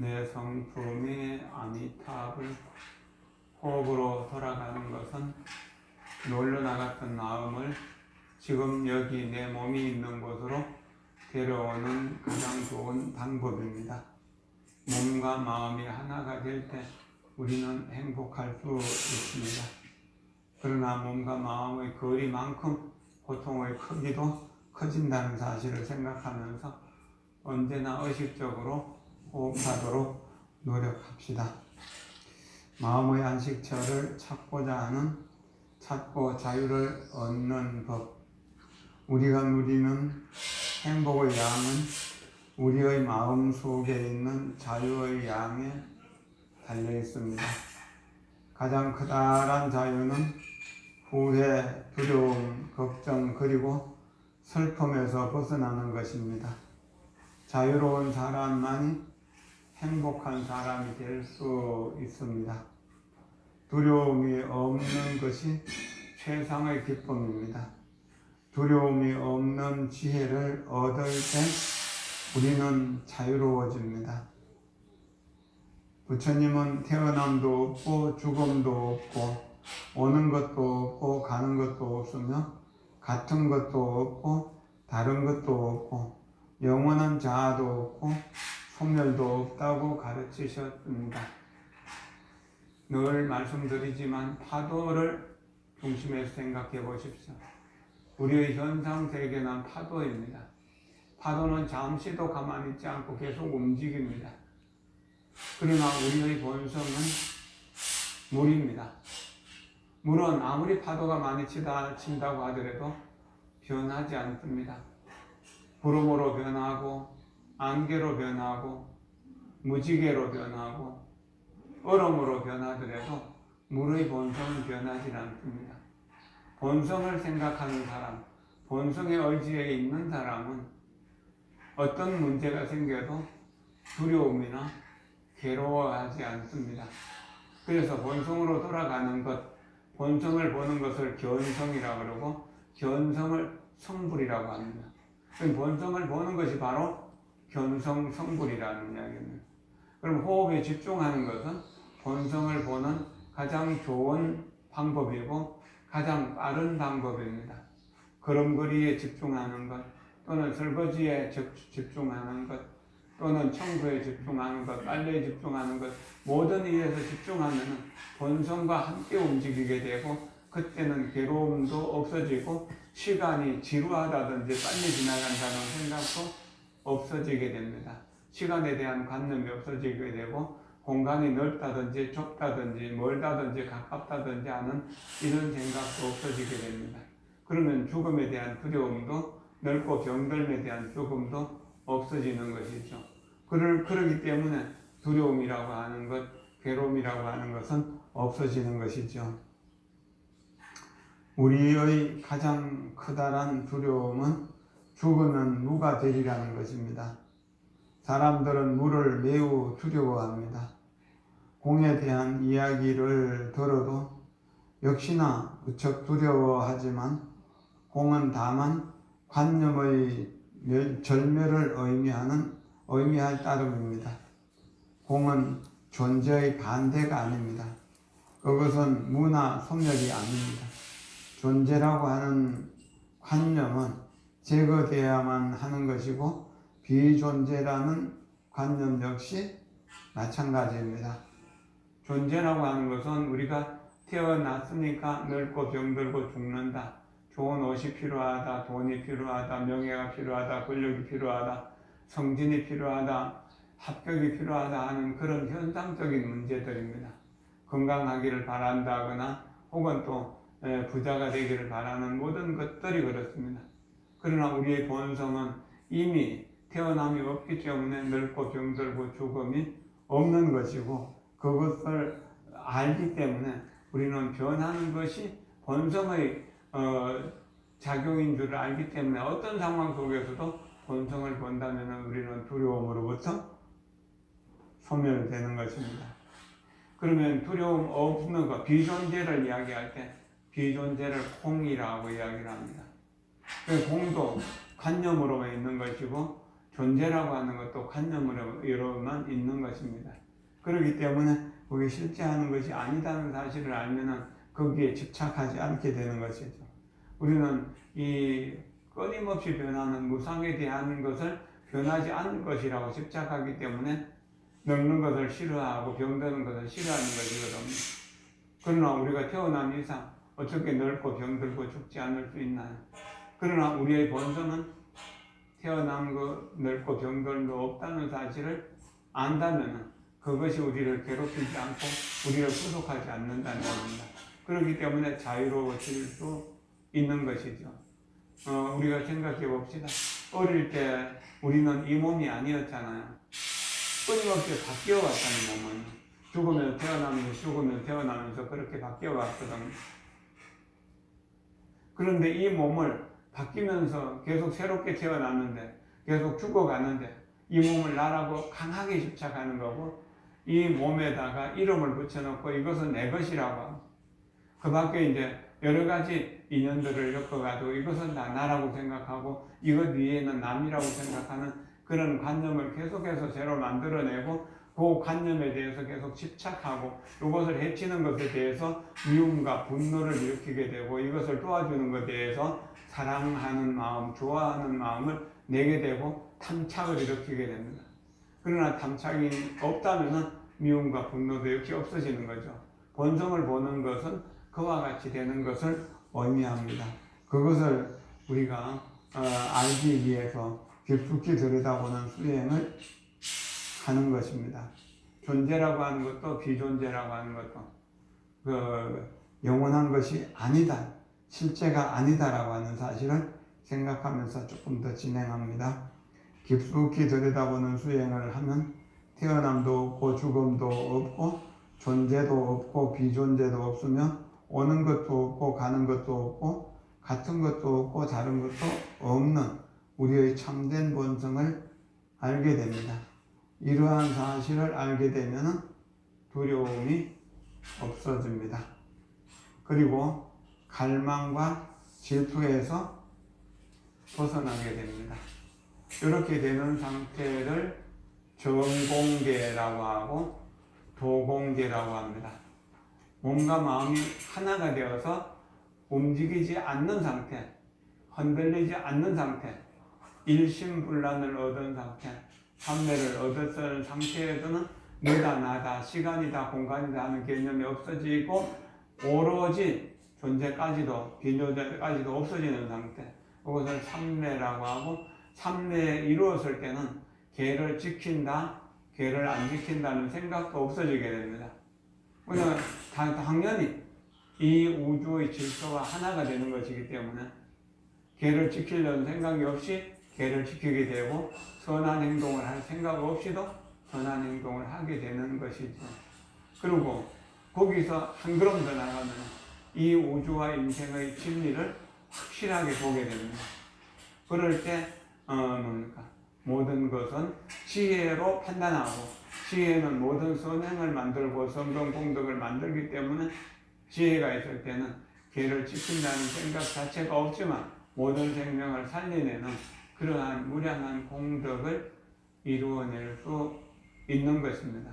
내 성품이 아미탑을 호흡으로 돌아가는 것은 놀러 나갔던 마음을 지금 여기 내 몸이 있는 곳으로 데려오는 가장 좋은 방법입니다. 몸과 마음이 하나가 될 때 우리는 행복할 수 있습니다. 그러나 몸과 마음의 거리만큼 고통의 크기도 커진다는 사실을 생각하면서 언제나 의식적으로 호흡하도록 노력합시다. 마음의 안식처를 찾고자 하는 찾고 자유를 얻는 법. 우리가 누리는 행복의 양은 우리의 마음 속에 있는 자유의 양에 달려 있습니다. 가장 크다란 자유는 후회, 두려움, 걱정, 그리고 슬픔에서 벗어나는 것입니다. 자유로운 사람만이 행복한 사람이 될 수 있습니다. 두려움이 없는 것이 최상의 기쁨입니다. 두려움이 없는 지혜를 얻을 때 우리는 자유로워집니다. 부처님은 태어남도 없고 죽음도 없고 오는 것도 없고 가는 것도 없으며 같은 것도 없고 다른 것도 없고 영원한 자아도 없고 소멸도 없다고 가르치셨습니다. 늘 말씀드리지만 파도를 중심에서 생각해 보십시오. 우리의 현상 세계는 파도입니다. 파도는 잠시도 가만히 있지 않고 계속 움직입니다. 그러나 우리의 본성은 물입니다. 물은 아무리 파도가 많이 치다, 친다고 하더라도 변하지 않습니다. 구름으로 변하고, 안개로 변하고, 무지개로 변하고, 얼음으로 변하더라도 물의 본성은 변하지 않습니다. 본성을 생각하는 사람, 본성의 의지에 있는 사람은 어떤 문제가 생겨도 두려움이나 괴로워하지 않습니다. 그래서 본성으로 돌아가는 것, 본성을 보는 것을 견성이라고 그러고 견성을 성불이라고 합니다. 본성을 보는 것이 바로 견성 성불이라는 이야기입니다. 그럼 호흡에 집중하는 것은 본성을 보는 가장 좋은 방법이고 가장 빠른 방법입니다. 걸음걸이에 집중하는 것 또는 설거지에 집중하는 것 또는 청소에 집중하는 것, 빨래에 집중하는 것, 모든 일에서 집중하면 본성과 함께 움직이게 되고, 그때는 괴로움도 없어지고, 시간이 지루하다든지 빨리 지나간다는 생각도 없어지게 됩니다. 시간에 대한 관념이 없어지게 되고, 공간이 넓다든지 좁다든지 멀다든지 가깝다든지 하는 이런 생각도 없어지게 됩니다. 그러면 죽음에 대한 두려움도 넓고 병들에 대한 죽음도 없어지는 것이죠. 그를 그러기 때문에 두려움이라고 하는 것, 괴로움이라고 하는 것은 없어지는 것이죠. 우리의 가장 크다란 두려움은 죽으면 누가 되리라는 것입니다. 사람들은 물을 매우 두려워합니다. 공에 대한 이야기를 들어도 역시나 무척 두려워하지만 공은 다만 관념의 절멸을 의미하는 의미할 따름입니다. 공은 존재의 반대가 아닙니다. 그것은 무나 소멸이 아닙니다. 존재라고 하는 관념은 제거되어야만 하는 것이고 비존재라는 관념 역시 마찬가지입니다. 존재라고 하는 것은 우리가 태어났으니까 늙고 병들고 죽는다. 좋은 옷이 필요하다, 돈이 필요하다, 명예가 필요하다, 권력이 필요하다, 성진이 필요하다, 합격이 필요하다 하는 그런 현상적인 문제들입니다. 건강하기를 바란다거나 혹은 또 부자가 되기를 바라는 모든 것들이 그렇습니다. 그러나 우리의 본성은 이미 태어남이 없기 때문에 늙고 병들고 죽음이 없는 것이고 그것을 알기 때문에 우리는 변하는 것이 본성의 어, 작용인 줄 알기 때문에 어떤 상황 속에서도 본성을 본다면 우리는 두려움으로부터 소멸되는 것입니다. 그러면 두려움 없는 것, 비존재를 이야기할 때 비존재를 공이라고 이야기를 합니다. 그 공도 관념으로 있는 것이고 존재라고 하는 것도 관념으로만 있는 것입니다. 그렇기 때문에 그게 실제 하는 것이 아니다는 사실을 알면은 거기에 집착하지 않게 되는 것이죠. 우리는 이 끊임없이 변하는 무상에 대한 것을 변하지 않는 것이라고 집착하기 때문에 늙는 것을 싫어하고 병드는 것을 싫어하는 것이거든요. 그러나 우리가 태어난 이상 어떻게 늙고 병들고 죽지 않을 수 있나요? 그러나 우리의 본성은 태어난 것 늙고 병들도 없다는 사실을 안다면 그것이 우리를 괴롭히지 않고 우리를 구속하지 않는다는 겁니다. 그렇기 때문에 자유로워질 수 있는 것이죠. 어, 우리가 생각해 봅시다. 어릴 때 우리는 이 몸이 아니었잖아요. 끊임없이 바뀌어 왔다는 몸은 죽으면 태어나면서 죽으면 태어나면서 그렇게 바뀌어 왔거든요. 그런데 이 몸을 바뀌면서 계속 새롭게 태어났는데 계속 죽어가는데 이 몸을 나라고 강하게 집착하는 거고 이 몸에다가 이름을 붙여놓고 이것은 내 것이라고 그 밖에 이제 여러 가지 인연들을 엮어가지고 이것은 다 나라고 생각하고 이것 위에는 남이라고 생각하는 그런 관념을 계속해서 새로 만들어내고 그 관념에 대해서 계속 집착하고 이것을 해치는 것에 대해서 미움과 분노를 일으키게 되고 이것을 도와주는 것에 대해서 사랑하는 마음, 좋아하는 마음을 내게 되고 탐착을 일으키게 됩니다. 그러나 탐착이 없다면 미움과 분노도 역시 없어지는 거죠. 본성을 보는 것은 그와 같이 되는 것을 의미합니다. 그것을 우리가 어, 알기 위해서 깊숙이 들여다보는 수행을 하는 것입니다. 존재라고 하는 것도 비존재라고 하는 것도 그 영원한 것이 아니다, 실제가 아니다라고 하는 사실을 생각하면서 조금 더 진행합니다. 깊숙이 들여다보는 수행을 하면 태어남도 없고 죽음도 없고 존재도 없고 비존재도 없으며 오는 것도 없고 가는 것도 없고 같은 것도 없고 다른 것도 없는 우리의 참된 본성을 알게 됩니다. 이러한 사실을 알게 되면 두려움이 없어집니다. 그리고 갈망과 질투에서 벗어나게 됩니다. 이렇게 되는 상태를 정공계라고 하고 도공계라고 합니다. 몸과 마음이 하나가 되어서 움직이지 않는 상태, 흔들리지 않는 상태, 일심불란을 얻은 상태, 삼매를 얻었을 상태에서는 내다 나다 시간이다 공간이다 하는 개념이 없어지고 오로지 존재까지도 비존재까지도 없어지는 상태 그것을 삼매라고 하고 삼매에 이루었을 때는 개를 지킨다 개를 안 지킨다는 생각도 없어지게 됩니다 그냥 당연히 이 우주의 질서가 하나가 되는 것이기 때문에 개를 지키려는 생각이 없이 개를 지키게 되고 선한 행동을 할 생각 없이도 선한 행동을 하게 되는 것이죠. 그리고 거기서 한 걸음 더 나가면 이 우주와 인생의 진리를 확실하게 보게 됩니다. 그럴 때 어, 뭡니까? 모든 것은 지혜로 판단하고 지혜는 모든 선행을 만들고 성공 공덕을 만들기 때문에 지혜가 있을 때는 개를 지킨다는 생각 자체가 없지만 모든 생명을 살려내는 그러한 무량한 공덕을 이루어낼 수 있는 것입니다.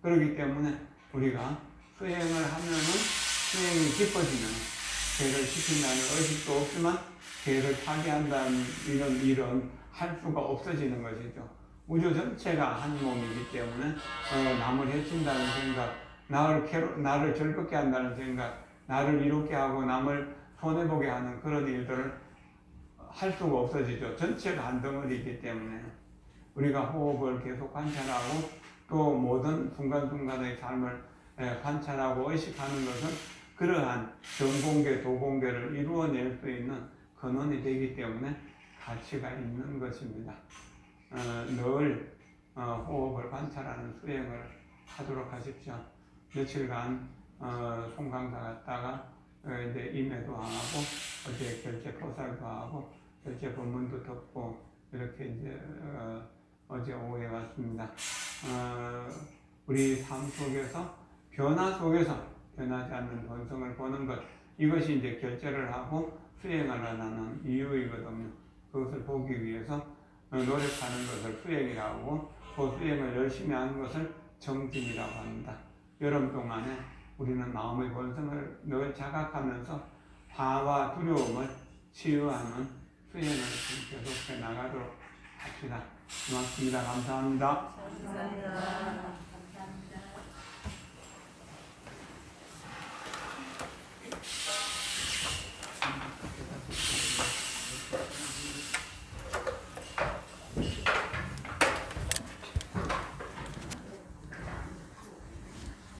그렇기 때문에 우리가 수행을 하면은 수행이 깊어지면 개를 지킨다는 의식도 없지만 개를 파괴한다는 이런 일은 할 수가 없어지는 것이죠. 우주 전체가 한 몸이기 때문에 어, 남을 해친다는 생각, 나를 괴로, 나를 즐겁게 한다는 생각, 나를 이롭게 하고 남을 손해보게 하는 그런 일들을 할 수가 없어지죠. 전체가 한 덩어리이기 때문에 우리가 호흡을 계속 관찰하고 또 모든 순간순간의 삶을 예, 관찰하고 의식하는 것은 그러한 전공계, 도공계를 이루어낼 수 있는 근원이 되기 때문에 가치가 있는 것입니다. 어, 늘 어, 호흡을 관찰하는 수행을 하도록 하십시오. 며칠간 어, 송강사 갔다가 어, 이제 임해도 하고 어제 결제 포살도 하고 결제 본문도 듣고 이렇게 이제 어, 어제 오후에 왔습니다. 어, 우리 삶 속에서 변화 속에서 변하지 않는 본성을 보는 것 이것이 이제 결제를 하고 수행을 하는 이유이거든요. 그것을 보기 위해서 노력하는 것을 수행이라고 그 수행을 열심히 하는 것을 정진이라고 합니다. 여름 동안에 우리는 마음의 본성을 늘 자각하면서 화와 두려움을 치유하는 수행을 계속해 나가도록 합시다. 고맙습니다. 감사합니다. 감사합니다.